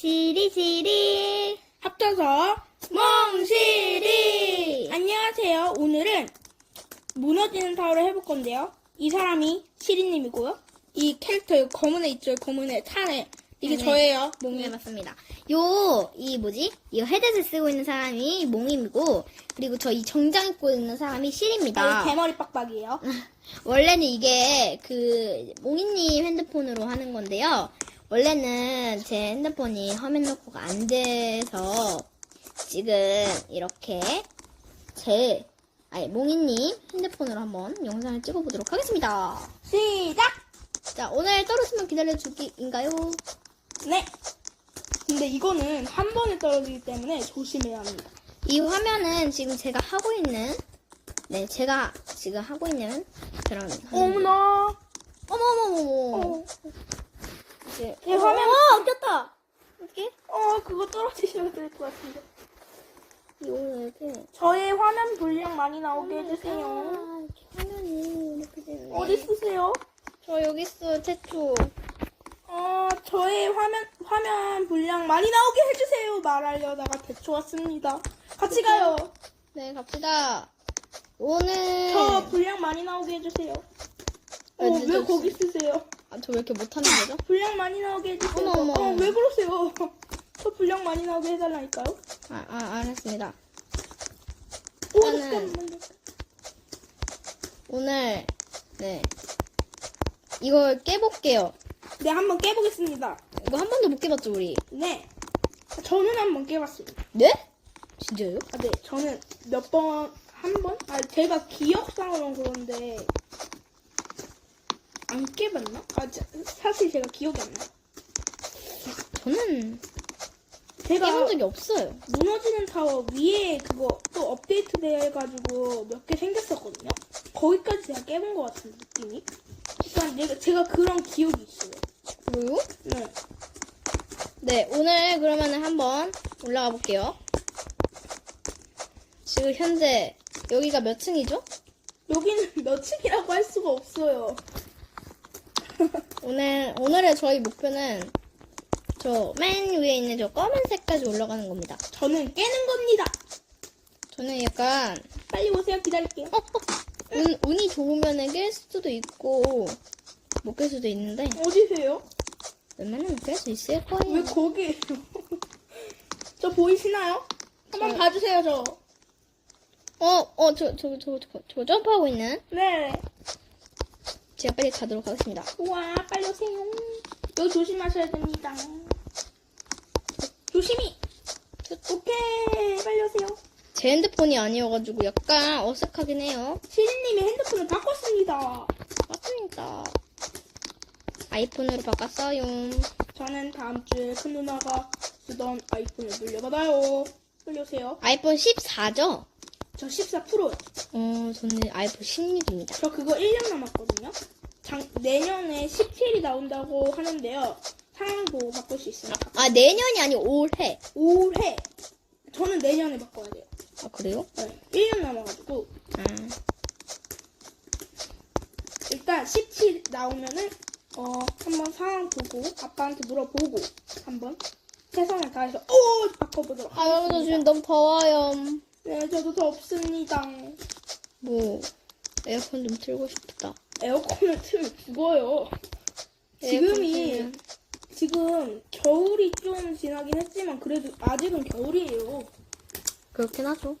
시리시리. 합쳐서 멍시리. 안녕하세요. 오늘은 무너지는 타워를 해볼 건데요. 이 사람이 시리님이고요. 이 캐릭터 검은 애 있죠? 검은 애 탄애. 이게 네. 저예요. 네 몽이. 맞습니다. 요 이 뭐지? 이 헤드셋 쓰고 있는 사람이 몽임이고 그리고 저 이 정장 입고 있는 사람이 실입니다. 아, 대머리 빡빡이에요? 원래는 이게 그 몽이님 핸드폰으로 하는 건데요 원래는 제 핸드폰이 화면 녹화가 안 돼서 지금 이렇게 제 아니 몽이님 핸드폰으로 한번 영상을 찍어보도록 하겠습니다. 시작! 자 오늘 떨어지면 기다려주기인가요? 네. 근데 이거는 한 번에 떨어지기 때문에 조심해야 합니다. 이 화면은 지금 제가 하고 있는 네 제가 지금 하고 있는 그런 어머나! 어머머머머. 어, 이제 제 화면 어 꼈다 어떻게 어 그거 떨어지셔도 될것 같은데 이거 이렇게 저의 화면 분량 많이 나오게 해주세요 아, 이렇게 화면이 이렇게 되네 어디 쓰세요? 저 여기 있어 최초 어, 저의 화면, 화면 분량 많이 나오게 해주세요. 말하려다가 대초 왔습니다. 같이 가요. 네 갑시다 오늘 저 분량 많이 나오게 해주세요. 어, 네, 왜 늦었어. 거기 쓰세요? 아, 저 왜 이렇게 못하는 거죠? 분량 많이 나오게 해주세요. 어머, 어머. 어, 왜 그러세요? 저 분량 많이 나오게 해달라니까요. 아, 아 알았습니다 오, 저는- 잠깐만요. 오늘 네 이걸 깨볼게요 네, 한번 깨보겠습니다. 이거 한 번도 못 깨봤죠 우리 네. 저는 한번 깨봤습니다. 네? 진짜요? 아, 네. 저는 몇 번, 한 번? 아, 제가 기억상으로는 그런데, 안 깨봤나? 아, 자, 사실 제가 기억이 안 나요. 저는 제가 깨본 적이 없어요 무너지는 타워 위에 그거 또 업데이트 돼가지고 몇 개 생겼었거든요. 거기까지 제가 깨본 것 같은 느낌이. 일단 내가 제가 그런 기억이 있어요. 그리고 네. 네, 오늘 그러면은 한번 올라가 볼게요. 지금 현재 여기가 몇 층이죠? 여기는 몇 층이라고 할 수가 없어요. 오늘 오늘의 저희 목표는 저 맨 위에 있는 저 검은색까지 올라가는 겁니다. 저는 깨는 겁니다. 저는 약간 빨리 오세요. 기다릴게요. 어, 어, 운, 운이 좋으면은 깰 수도 있고 못 깰 수도 있는데 어디세요? 웬만하면 깰 수 있을 왜 거예요. 거기에요? 저 보이시나요? 한번 저- 봐주세요, 저. 어, 어, 저, 저, 저, 저, 저 점프하고 있는 네. 제가 빨리 가도록 하겠습니다. 우와, 빨리 오세요. 여기 조심하셔야 됩니다. 조심히. 오케이, 빨리 오세요. 제 핸드폰이 아니어가지고 약간 어색하긴 해요. 시리님이 핸드폰을 바꿨습니다. 맞습니다. 아이폰으로 바꿨어요. 저는 다음 주에 큰 누나가 쓰던 아이폰을 물려받아요. 빨리 오세요. 아이폰 14죠? 저 14%요. 어, 저는 아이폰 16입니다. 저 그거 1년 남았거든요. 장, 내년에 17이 나온다고 하는데요. 상황 보고 바꿀 수 있습니다. 아, 내년이 아니고 올해. 올해. 저는 내년에 바꿔야 돼요. 아, 그래요? 네, 1년 남아가지고 아, 일단 17 나오면은 어 한번 상황 보고 아빠한테 물어보고 한번 최선을 다해서 오 바꿔보도록 아, 여러분, 저 지금 너무 더워요. 네 저도 덥습니다. 뭐, 에어컨 좀 틀고 싶다. 에어컨을 틀면 죽어요. 지금이. 지금 겨울이 좀 지나긴 했지만 그래도 아직은 겨울이에요. 그렇긴 하죠.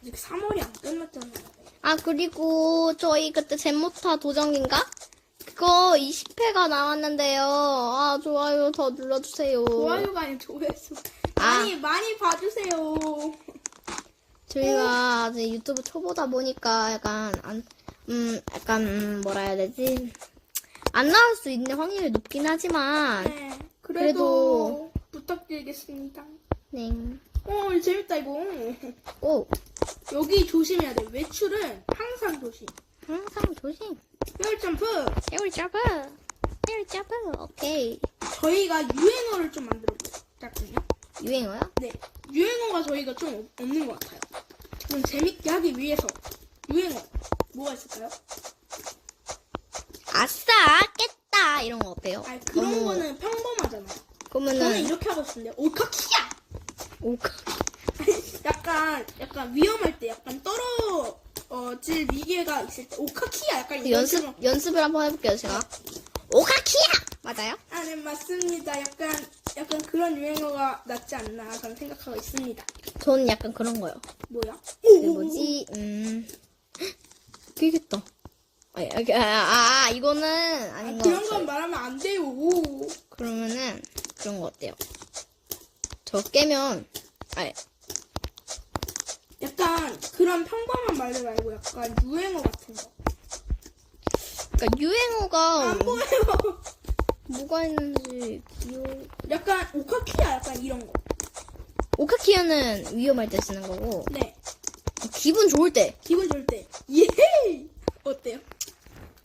아직 3월이 안 끝났잖아요. 아, 그리고 저희 그때 젠모타 도전인가? 그거 20회가 나왔는데요. 아, 좋아요 더 눌러주세요. 좋아요가 아닌 조회수. 많이 많이 봐주세요. 저희가 아직 유튜브 초보다 보니까 약간 안, 음, 약간 음, 뭐라 해야 되지? 안 나올 수 있는 확률이 높긴 하지만, 네 그래도- 그래도 부탁드리겠습니다. 네. 어 이거 재밌다 이거. 오, 여기 조심해야 돼. 외출은 항상 조심. 항상 조심. 뼈 점프. 해울 잡아. 해울 잡아. 오케이. 저희가 유행어를 좀 만들어 보자거든요. 유행어야? 네, 유행어가 저희가 좀 없- 없는 것 같아요. 좀 재밌게 하기 위해서 유행어 뭐가 있을까요? 아싸, 깼다. 이런 거 어때요? 아 그런 너무- 거는 평범하잖아요. 저는 그러면은 이렇게 하고 싶은데 오카키야. 오카. 약간 약간 위험할 때 약간 떨어질 위기가 있을 때 오카키야 약간 이런 연습 식으로. 연습을 한번 해볼게요 제가. 오카키야 맞아요? 아, 네 맞습니다. 약간 약간 그런 유행어가 낫지 않나 저는 생각하고 있습니다. 저는 약간 그런 거요. 뭐야? 그 뭐지? 음. 되겠다. 아, 아, 아, 아, 이거는 아닌 것 그런 같아요. 건 말하면 안 돼요. 그러면은 그런 거 어때요? 저 깨면 아 약간 그런 평범한 말들 말고 약간 유행어 같은 거. 그러니까 유행어가 안 보여요. 뭐가 있는지 기억. 약간 오카키야 약간 이런 거. 오카키야는 위험할 때 쓰는 거고 네. 기분 좋을 때 기분 좋을 때. 예. 어때요?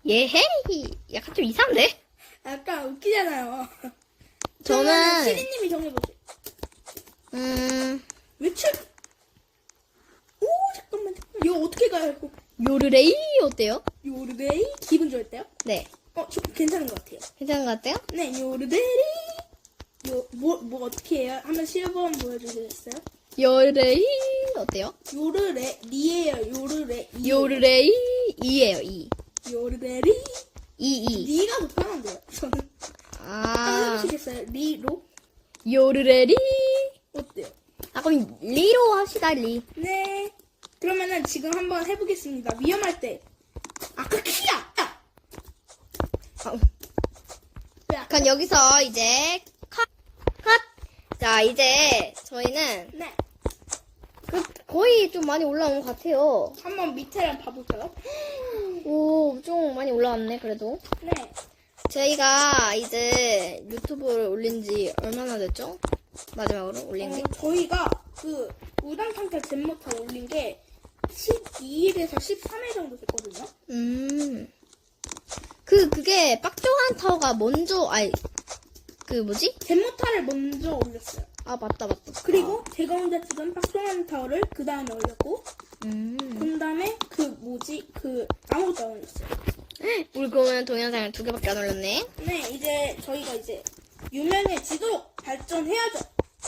예헤이 약간 좀 이상한데? 약간 웃기잖아요. 저는 시리님이 정해보세요. 음 외출. 오 잠깐만. 이거 어떻게 가요? 이거? 요르레이 어때요? 요르데이 기분 좋을 때요? 네 어, 저 괜찮은 것 같아요. 괜찮은 것 같아요? 네, 요르데리. 요, 뭐, 뭐 어떻게 해요? 한번 시범 보여주시겠어요? 요르레이 어때요? 요르레, 리에요, 요르레. 이. 요르레이 이에요 이 요르데리. 이이 리가 더 편한데요, 저는. 한번 아 해보시겠어요? 리로? 요르레리 어때요? 아 그럼 리로 합시다 리 네. 그러면은 지금 한번 해보겠습니다. 위험할 때. 아까 키야! 아! 아, 왜 아까? 그럼 여기서 이제! 자, 이제 저희는 네. 그 거의 좀 많이 올라온 것 같아요. 한번 밑에를 봐볼까요? 오, 좀 많이 올라왔네, 그래도. 네. 저희가 이제 유튜브를 올린 지 얼마나 됐죠? 마지막으로 올린 게? 어, 저희가 그 우당탕탈 잼모타 올린 게 12일에서 13일 정도 됐거든요. 음. 그, 그게 빡조한 타워가 먼저, 아니, 그 뭐지? 잼모타를 먼저 올렸어요. 아, 맞다, 맞다. 그리고 제가 혼자 찍은 박종환 타워를 그 다음에 올렸고, 음. 그 다음에 그 뭐지 그 아무것도 안 올렸어요. 우리 그러면 동영상을 두 개밖에 안 올렸네. 네, 이제 저희가 이제 유명해지도록 발전해야죠.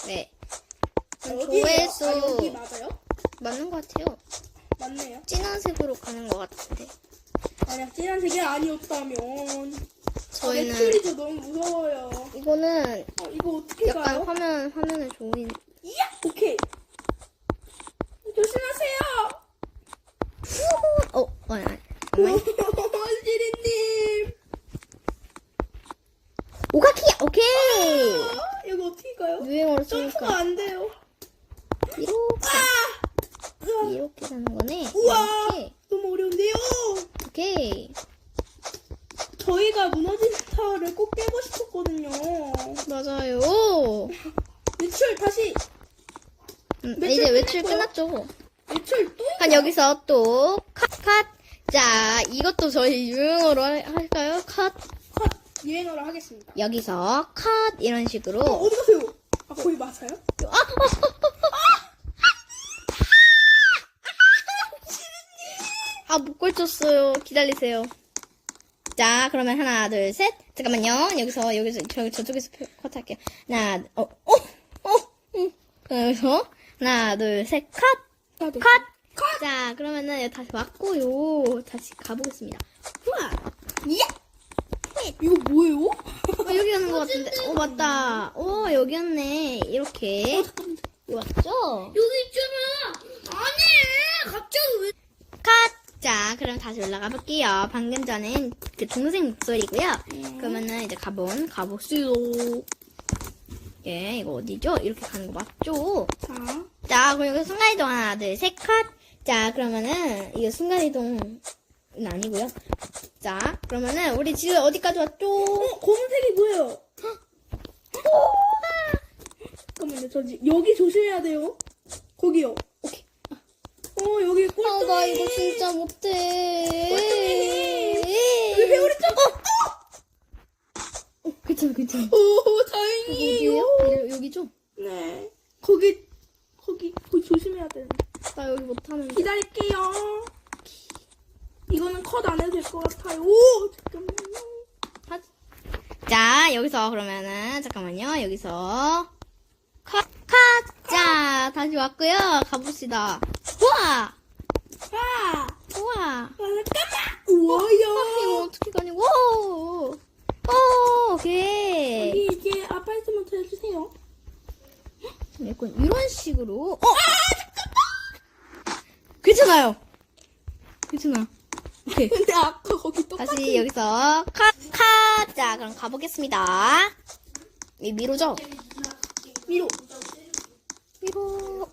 네. 조회수 아, 여기 맞아요? 맞는 것 같아요. 맞네요. 진한 색으로 가는 것 같은데. 만약 진한 색이 아니었다면 저희는 저 너무 무서워요. 이거는 어, 이거 어떻게 약간 가요? 화면 화면을 조인. 이야! 오케이. 조심하세요. 어, 어, 아니, 아니. 잠깐만요. 시리님. 오카키야, 오케이. 아, 이거 어떻게 가요? 점프가 쓰니까 안 돼요. 이렇게 아! 으아, 이렇게 하는 거네. 우와! 이렇게, 너무 어려운데요. 오케이. 저희가 무너진 타워를 꼭 깨고 싶었거든요. 맞아요. 매출 다시 음, 외출 이제 외출 끝났고요. 끝났죠. 매출 또 한 여기서 또 컷, 컷. 자, 이것도 저희 유행어로 할- 할까요? 컷. 컷 유행어로 하겠습니다. 여기서 컷 이런 식으로. 어, 어디 가세요? 아 거기 맞아요? 아, 못 걸쳤어요. 기다리세요. 자, 그러면 하나, 둘, 셋. 잠깐만요. 여기서, 여기서, 저, 저쪽에서 표- 컷할게요. 하나, 어, 어, 어, 응. 여기서, 하나, 둘, 셋, 컷! 나도. 컷! 자, 그러면은 다시 왔고요. 다시 가보겠습니다. 우와! 예! 이거 뭐예요? 어, 여기 오는 것 같은데. 어, 맞다. 어, 여기였네. 이렇게. 이거 맞죠? 여기 있잖아. 아니 갑자기 왜? 컷! 자, 그럼 다시 올라가 볼게요. 방금 전엔 그 동생 목소리고요. 그러면은 이제 가본, 가보시오. 예, 이거 어디죠? 이렇게 가는 거 맞죠? 자, 자, 그럼 여기 순간이동 하나, 둘, 셋, 컷! 자, 그러면은, 이거 순간이동은 아니고요. 자, 그러면은, 우리 지금 어디까지 왔죠? 어 검은색이 뭐예요? 잠깐만요, 저 지- 여기 조심해야 돼요. 거기요. 어 여기 아, 꼴등이. 나 이거 진짜 못해. 여기 배우리 점. 어, 괜찮아, 괜찮아. 오 다행이에요. 어디요? 여기, 여기죠? 네. 거기 거기 거기 조심해야 되는데. 나 여기 못하는 데. 기다릴게요. 이거는 컷 안 해도 될 것 같아요. 오 잠깐만요. 자, 여기서 그러면은, 잠깐만요. 여기서, 컷, 컷! 자, 다시 왔고요. 가봅시다. 우와! 아, 우와! 아. 이거 우와요. 어떻게 가냐? 오! 오! 오케이. 여기 이제 아파트먼트 해주세요. 약간 이런 식으로. 어! 괜찮아요. 괜찮아. 오케이. 근데 아까 거기 똑같은. 다시 여기서 카, 카. 자, 그럼 가보겠습니다. 이 미로죠? 미로, 미로,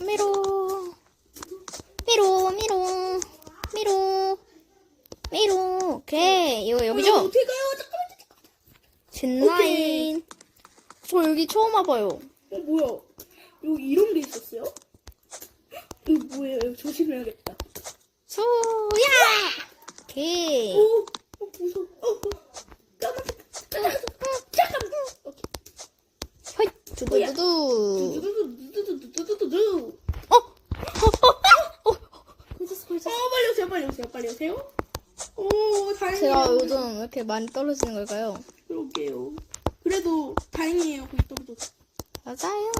미로, 미로, 미로, 미로. 오케이. 이거 어, 여기죠? 어떻게 가요? 잠깐만. 젠라인. 저 여기 처음 와봐요. 어 뭐야? 여기 이런 게 있었어요? 이거 뭐예요? 이거 조심해야겠다. 수야! 오케이. 오, 어, 무서워. 어, 어. 까만. 잠깐만. 오케이. 허이, 두두두두. 두두두두두두두두두. 어? 어? 어? 걸쳤어, 어, 걸쳤어. 빨리 오세요, 빨리 오세요. 오, 다행이에요. 제가 요즘 왜 이렇게 많이 떨어지는 걸까요? 그러게요. 그래도 다행이에요. 거기 떨어져서. 맞아요.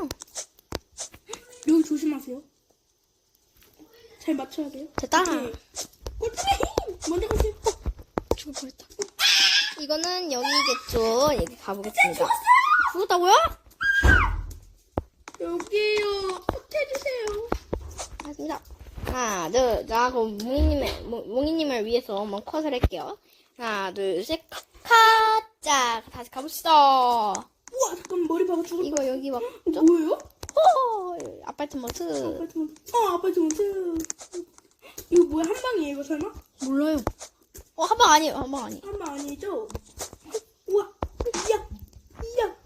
여기 조심하세요. 잘 맞춰야 돼요. 됐다. 오케이. 꼴찌네! 먼저 가세요. 죽을 뻔했다. 이거는 여기겠죠. 여기 가보겠습니다. 죽었다고요? 여기요. 컷 해주세요. 알겠습니다. 하나, 둘, 자, 그럼 몽이님을, 몽- 몽이님을 위해서 한번 컷을 할게요. 하나, 둘, 셋, 컷! 컷! 자, 다시 가봅시다. 우와, 잠깐만, 머리 박아 죽을 이거 여기 막, 뻔. 뭐예요? 호! 아파트먼트. 아파트먼트. 어, 아파트먼트. 이거 뭐야? 한 방이에요, 이거 설마? 몰라요. 어, 한 방 아니에요, 한 방 아니에요. 한 방 아니죠? 우와. 이야. 이야.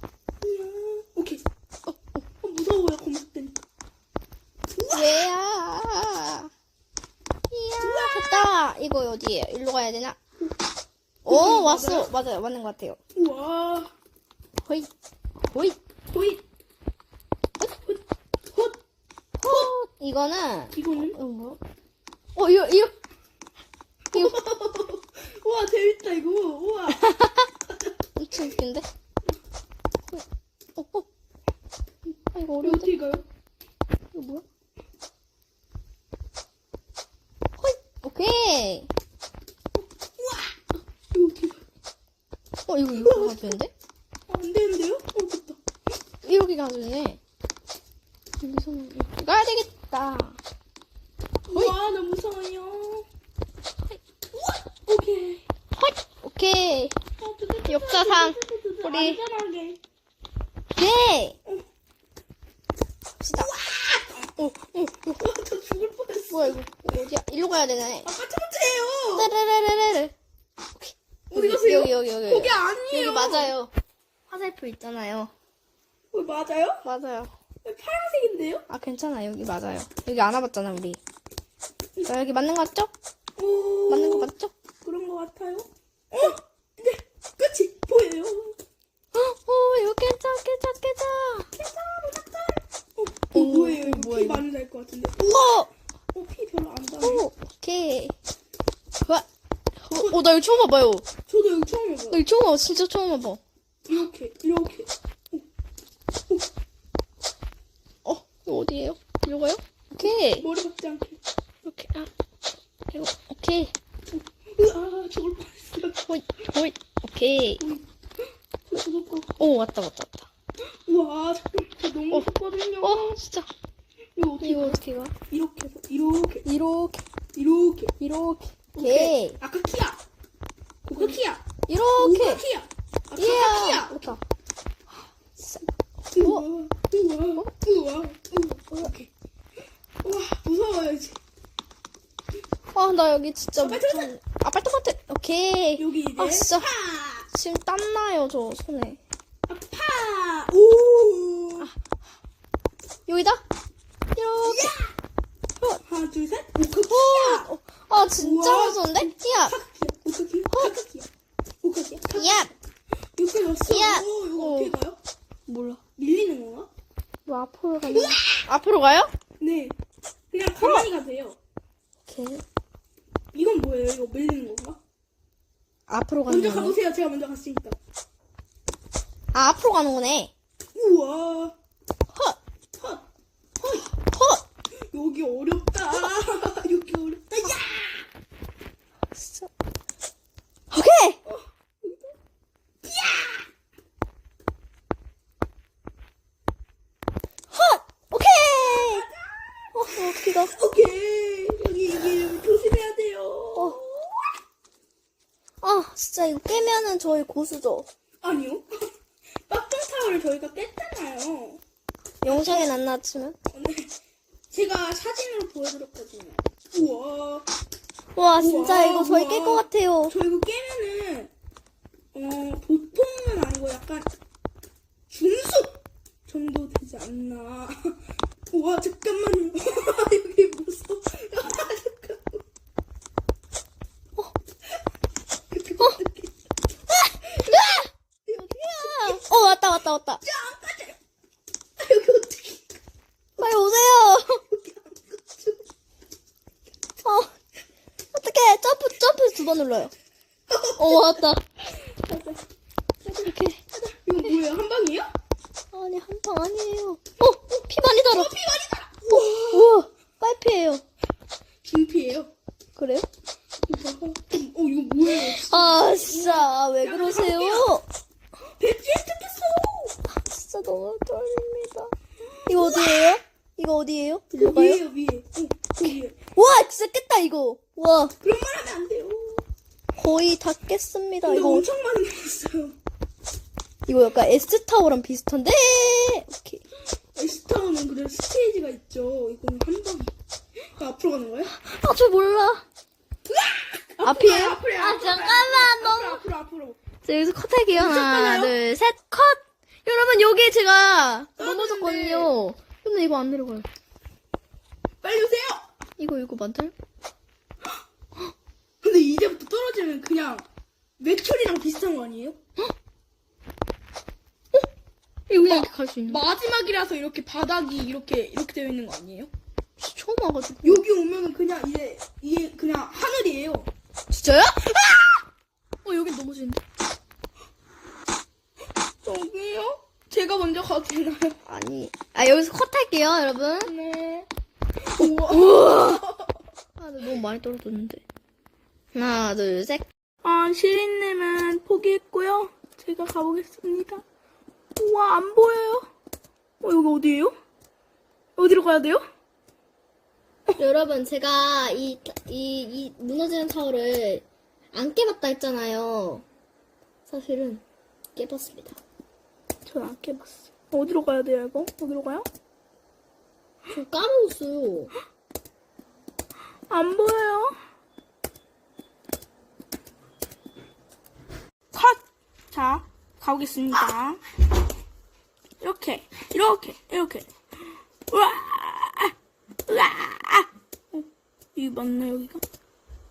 오케이. 어, 어, 어 무서워요, 검색되니까. 얘야. 이야. 됐다. 이거 어디에요? 일로 가야 되나? 오, 왔어. 맞아요. 맞는 것 같아요. 우와. 호이. 호이. 호잇. 헛. 헛. 호. 이거는, 이거는? 이거 뭐야? 어, 이거, 이거. 이거 우와, 재밌다, 이거. 우와. 엄청 웃긴데? 어, 어. 아, 이거 이거 어려운데? 어떻게 가요? 이거 뭐야? 호이. 오케이. 가요? 어, 이거, 이거 가도 되는데? 아, 안 되는데요? 어, 됐다. 되네. 여기서는 이렇게 가야 되겠다. 우와, 나 무서워요. 우와. 오케이. 호이. 오케이. 어, 두두 두두, 역사상 두두 두두, 우리- 안전하게. 오케이. 갑시다. 어, 어, 어, 저 죽을 뻔했어. 뭐야, 이거. 어디야? 일로 가야 되네. 아파트먼트예요. 따라라라라라. 어디 가세요? 여기, 여기, 여기. 거기 아니에요. 여기 맞아요. 화살표 있잖아요. 어, 맞아요? 맞아요. 파란색인데요? 아, 괜찮아. 여기 맞아요. 여기 안 와봤잖아, 우리. 자, 여기 맞는 거 같죠? 오, 맞는 거 맞죠? 그런 거 같아요. 어, 네, 끝이 보여요. 어, 오, 이거 깨져. 괜찮아, 괜찮아. 어, 오, 어, 뭐예요? 이거 피. 많이 날것 같은데. 우와! 어, 피 별로 안 나요. 오, 오케이. 와. 어, 어, 나 이거 처음 와봐요. 저도 여기 처음 나 해봐요. 이거 처음 와봐. 진짜 처음 와봐. 이렇게, 이렇게. 어, 이거 어디에요? 이거요? 오케이. 머리 박지 않게. 이렇게, 아. 이거, 오케이. 으아, 죽을 뻔했어요. 호잇, 호잇. 오케이. 오, 왔다, 왔다, 왔다. 우와, 저 너무 어. 무섭거든요. 어, 진짜. 이거 어떻게, 이거 어떻게 가? 이렇게 해서, 이렇게, 이렇게, 이렇게. 이렇게. 오케이. 오케이. 아까 키야. 그거 키야. 이렇게. 우가 키야. 예. 키야. 됐다. 우와, 우와, 우와, 우와. 오케이. 우와, 무서워요, 이제. 아, 나 여기 진짜 아파트먼트! 무슨 아파트먼트. 오케이. 여기 이제. 아, 진짜. 파! 지금 땀나요, 저 손에. 아, 파! 오! 여기다. 이렇게. 하나, 둘, 셋. 오카키야! 어, 아, 진짜 우와. 무서운데? 야. 오카키야. 오카키야. 오카키야. 야. 왔어. 야. 오, 이거 어. 어떻게 가요? 몰라. 밀리는 건가? 뭐 앞으로 가면. 앞으로 가요? 네. 그냥 가만히 가세요. 오케이. 이건 뭐예요? 이거 밀리는 건가? 앞으로 가는 먼저 거. 가보세요. 제가 먼저 갔으니까. 아, 앞으로 가는 거네. 우와. 헛, 헛. 헛. 헛. 여기 어렵다. 여기 어렵다. 야! 진짜. 오케이! 헛! 오케이! 어, 어떻게 가? 오케이. 여기 이게 조심해야 돼요. 어. 아, 진짜 이거 깨면은 저희 고수죠. 아니요. 빡빡 타워를 저희가 깼잖아요. 영상엔 안 나왔지만. 오늘 제가 사진으로 보여드렸거든요. 우와. 와, 진짜 우와, 이거 저희 우와. 깰것 같아요. 저 이거 깨면은 어 보통은 아니고 약간 중속 정도 되지 않나. 우와 잠깐만요. 여기 무서워. 아, 잠깐만. 여기 어, 왔다, 왔다, 왔다. 짱까지. 여기 어떻게? 빨리 오세요. 여기 안? 어, 어떡해. 점프, 점프 두 번 눌러요. 어, 왔다. 이렇게. 이거 뭐예요? 한 방이에요? 아니, 한 방 아니에요. 어, 어, 피 많이 달아. 피 많이 달아. 어, 우와, 빨피예요. 빈피예요. 그래요? 어 이거 뭐예요? 아, 진짜. 왜 그러세요? 배지에 뜯겼어. 진짜 너무 떨립니다. 이거 어디예요? 이거 어디예요? 일로 가요? 위에요 위에. 어, 그 위에. 와, 진짜 깼다, 이거. 와, 그런 말 하면 안 돼요. 거의 다 깼습니다. 근데 이거, 엄청 많이 나왔어요. 이거 약간 S타워랑 비슷한데? 오케이. 에스타워는 그래 스테이지가 있죠. 이거는 한 방에. 아, 앞으로 가는 거야? 아, 저 몰라. 앞이에요? 앞으로, 아, 앞으로, 잠깐만, 앞으로, 너무. 앞으로, 앞으로. 자, 여기서 컷 할게요. 하나. 둘, 셋, 컷! 여러분, 여기 제가 떴는데. 넘어졌거든요. 근데 이거 안 내려가요. 빨리 오세요. 이거, 이거 맞아요? 근데 이제부터 떨어지면 그냥 매출이랑 비슷한 거 아니에요? 이거 그냥 이렇게 갈 수 있는 거. 마지막이라서 이렇게 바닥이 이렇게 이렇게 되어 있는 거 아니에요? 처음 와가지고. 여기 오면은 그냥 이제 이게 그냥 하늘이에요. 진짜요? 아! 어, 여긴 넘어지는데. 저기요? 제가 먼저 가도 되나요? 아니. 아, 여기서 컷 할게요, 여러분. 네. 우와. 아, 나 너무 많이 떨어졌는데. 하나, 둘, 셋. 아, 시린님은 포기했고요. 제가 가보겠습니다. 우와, 안 보여요. 어, 여기 어디예요? 어디로 가야 돼요? 여러분, 제가 이, 이, 이 무너지는 타워를 안 깨봤다 했잖아요. 사실은 깨봤습니다. 전안 깨봤어. 어디로 가야 돼요, 이거? 어디로 가요? 저 까먹었어요. 안 보여요. 컷! 자, 가보겠습니다. 이렇게, 이렇게, 이렇게. 우와! 우와! 어, 이게 맞나, 여기가?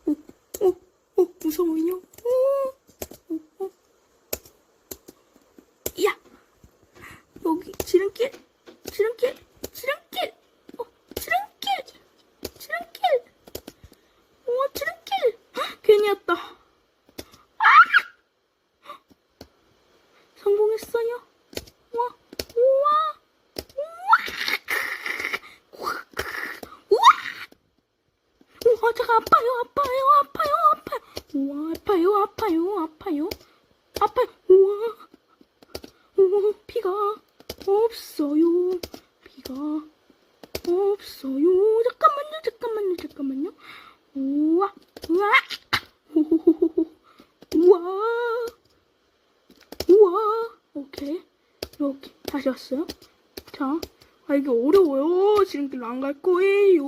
오, 오, 오, 무서워요. 오, 오, 오. 야! 여기, 지름길, 지름길, 지름길, 어, 지름길, 지름길. 우와, 지름길. 헉, 괜히 왔다. 아! 성공했어요. 우와, 우와, 우와. 우와. 우와, 제가 아파요, 아파요, 아파요, 아파요. 우와, 아파요, 아파요, 아파요. 아파요. 우와. 우와, 피가 없어요. 피가 없어요. 잠깐만요, 잠깐만요, 잠깐만요. 우와, 우와, 우와, 우와. 오케이, 이렇게 다시 왔어요. 자, 아 이게 어려워요. 지름길 안갈 거예요.